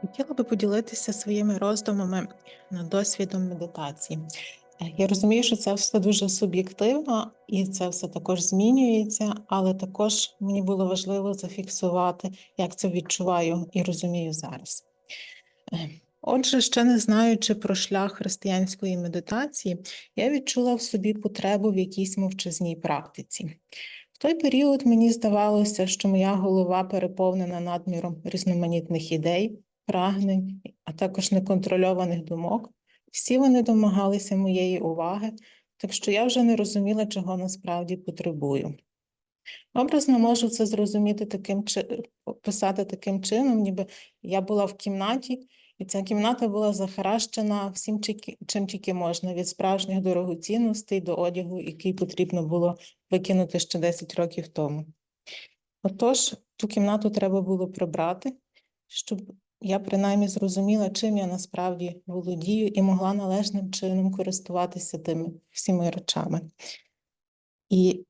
Хотіла би поділитися своїми роздумами над досвідом медитації. Е, Я розумію, що це все дуже суб'єктивно і це все також змінюється, але також мені було важливо зафіксувати, як це відчуваю і розумію зараз. Е, Отже, ще не знаючи про шлях християнської медитації, я відчула в собі потребу в якійсь мовчазній практиці. В той період мені здавалося, що моя голова переповнена надміром різноманітних ідей, прагнень, а також неконтрольованих думок. Всі вони домагалися моєї уваги, так що я вже не розуміла, чого насправді потребую. Образно можу це зрозуміти таким писати таким чином, ніби я була в кімнаті, і ця кімната була захаращена всім, чим тільки можна, від справжніх дорогоцінностей до одягу, який потрібно було викинути ще 10 років тому. Отож, ту кімнату треба було прибрати, щоб я принаймні зрозуміла, чим я насправді володію, і могла належним чином користуватися тими всіми речами. І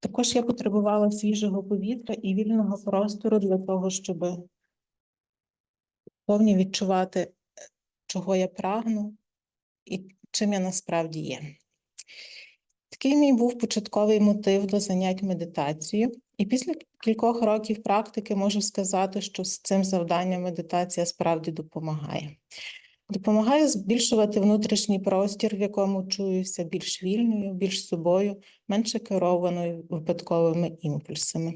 також я потребувала свіжого повітря і вільного простору для того, щоб повні відчувати, чого я прагну і чим я насправді є. Такий мій був початковий мотив до занять медитацією, і після кількох років практики можу сказати, що з цим завданням медитація справді допомагає. Допомагає збільшувати внутрішній простір, в якому чуюся більш вільною, більш собою, менше керованою випадковими імпульсами.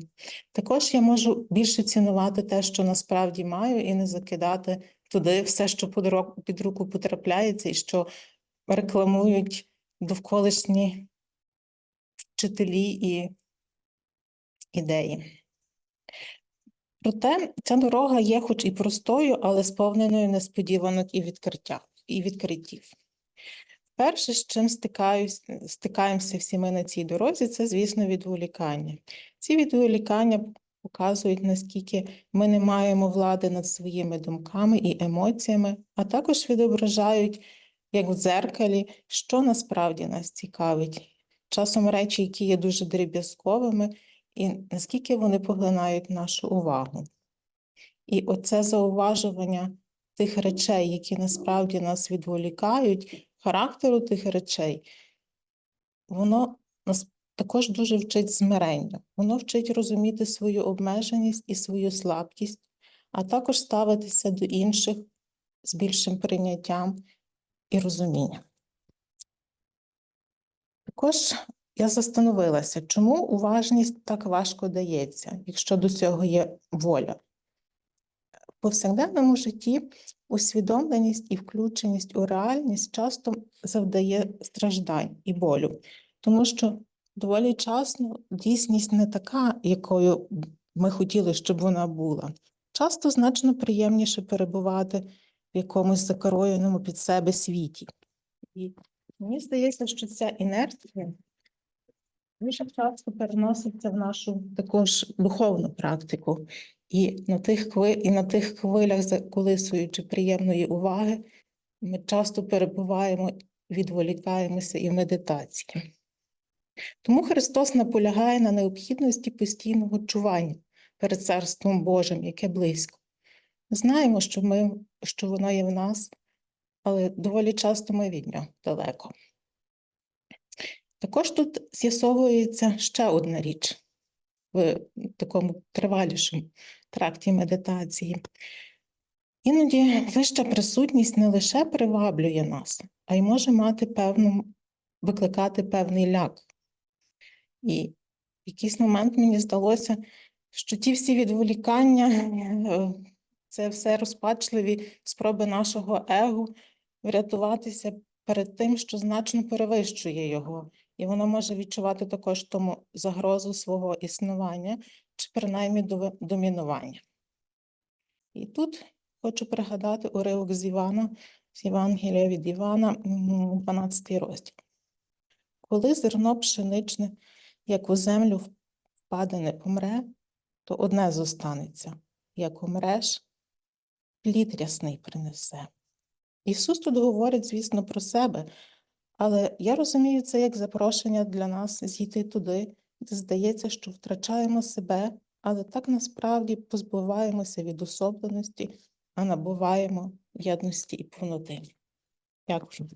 Також я можу більше цінувати те, що насправді маю, і не закидати туди все, що під руку потрапляється, і що рекламують довколишні вчителі і ідеї. Проте ця дорога є хоч і простою, але сповненою несподіванок і відкриття, і відкриттів. Перше, з чим стикаюсь, стикаємося всі ми на цій дорозі, це, звісно, відволікання. Ці відволікання показують, наскільки ми не маємо влади над своїми думками і емоціями, а також відображають, як в дзеркалі, що насправді нас цікавить. Часом речі, які є дуже дріб'язковими, і наскільки вони поглинають нашу увагу. І оце зауважування тих речей, які насправді нас відволікають, характеру тих речей, воно нас також дуже вчить змиренню. Воно вчить розуміти свою обмеженість і свою слабкість, а також ставитися до інших з більшим прийняттям і розумінням. Також я застановилася, чому уважність так важко дається, якщо до цього є воля. В повсякденному житті усвідомленість і включеність у реальність часто завдає страждань і болю, тому що доволі часто дійсність не така, якою ми хотіли, щоб вона була. Часто значно приємніше перебувати в якомусь закроєному під себе світі. І мені здається, що ця інерція дуже часто переноситься в нашу також духовну практику. І на тих і на тих хвилях, заколисуючи приємної уваги, ми часто перебуваємо, відволікаємося і в медитації. Тому Христос наполягає на необхідності постійного чування перед Царством Божим, яке близько. Знаємо, що, ми, що воно є в нас, але доволі часто ми від нього далеко. Також тут з'ясовується ще одна річ в такому тривалішому тракті медитації. Іноді вища присутність не лише приваблює нас, а й може мати певну, викликати певний ляк. І в якийсь момент мені здалося, що ті всі відволікання, е, це все розпачливі спроби нашого его врятуватися перед тим, що значно перевищує його, і воно може відчувати також тому загрозу свого існування чи принаймні домінування. І тут хочу пригадати уривок з Івана, з Євангелія від Івана, м, 12 розділ. Коли зерно пшеничне, як у землю впаде, не помре, то одне зостанеться, як умреш, плід рясний принесе. Ісус тут говорить, звісно, про себе, але я розумію це як запрошення для нас зійти туди, де здається, що втрачаємо себе, але так насправді позбуваємося від особленості, а набуваємо єдності і повноти. Дякую.